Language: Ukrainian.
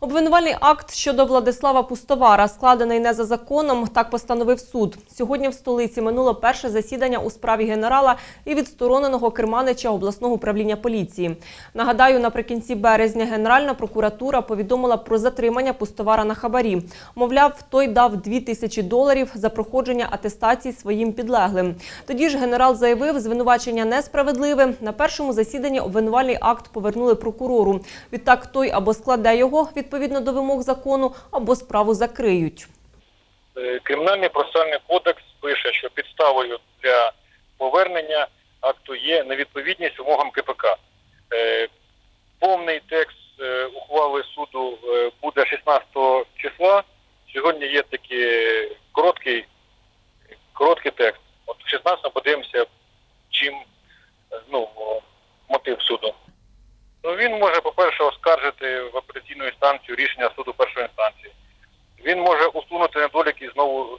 Обвинувальний акт щодо Владислава Пустовара, складений не за законом, так постановив суд. Сьогодні в столиці минуло перше засідання у справі генерала і відстороненого керманича обласного управління поліції. Нагадаю, наприкінці березня Генеральна прокуратура повідомила про затримання Пустовара на хабарі. Мовляв, той дав 2 тисячі доларів за проходження атестації своїм підлеглим. Тоді ж генерал заявив, звинувачення несправедливе. На першому засіданні обвинувальний акт повернули прокурору. Відтак той або складе його відповідно до вимог закону, або справу закриють. Е, Кримінальний процесуальний кодекс пише, що підставою для повернення акту є невідповідність вимогам КПК. Е, Повний текст е, ухвали суду буде 16 числа. Сьогодні є такий короткий, короткий текст. От 16 подивимося, чим ну, мотив суду. Ну, він може, по-перше, оскаржити в апеляційну інстанцію рішення суду першої інстанції. Він може усунути недоліки і знову